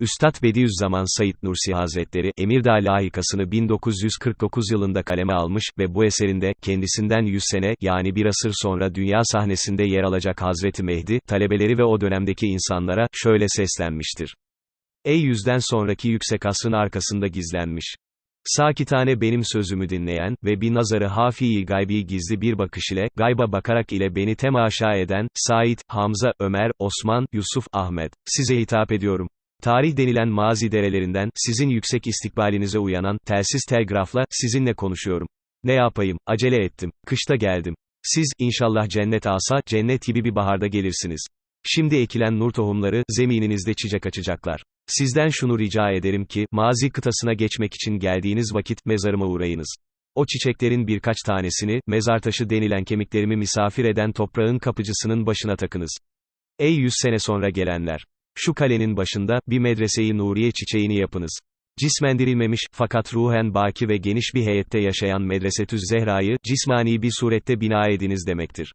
Üstad Bediüzzaman Said Nursi Hazretleri, Emirdağ layıkasını 1949 yılında kaleme almış ve bu eserinde, kendisinden 100 sene, yani bir asır sonra dünya sahnesinde yer alacak Hazreti Mehdi, talebeleri ve o dönemdeki insanlara, şöyle seslenmiştir. Ey yüzden sonraki yüksek asrın arkasında gizlenmiş. Sakitane benim sözümü dinleyen ve bir nazarı hafiyi gaybi gizli bir bakış ile, gayba bakarak ile beni temaşa eden, Said, Hamza, Ömer, Osman, Yusuf, Ahmet, size hitap ediyorum. Tarih denilen mazi derelerinden, sizin yüksek istikbalinize uyanan, telsiz telgrafla, sizinle konuşuyorum. Ne yapayım, acele ettim, kışta geldim. Siz, inşallah cennet asa, cennet gibi bir baharda gelirsiniz. Şimdi ekilen nur tohumları, zemininizde çiçek açacaklar. Sizden şunu rica ederim ki, mazi kıtasına geçmek için geldiğiniz vakit, mezarıma uğrayınız. O çiçeklerin birkaç tanesini, mezar taşı denilen kemiklerimi misafir eden toprağın kapıcısının başına takınız. Ey yüz sene sonra gelenler! Şu kalenin başında, bir medreseyi Nuriye çiçeğini yapınız. Cismendirilmemiş, fakat ruhen baki ve geniş bir heyette yaşayan Medresetüz Zehra'yı, cismani bir surette bina ediniz demektir.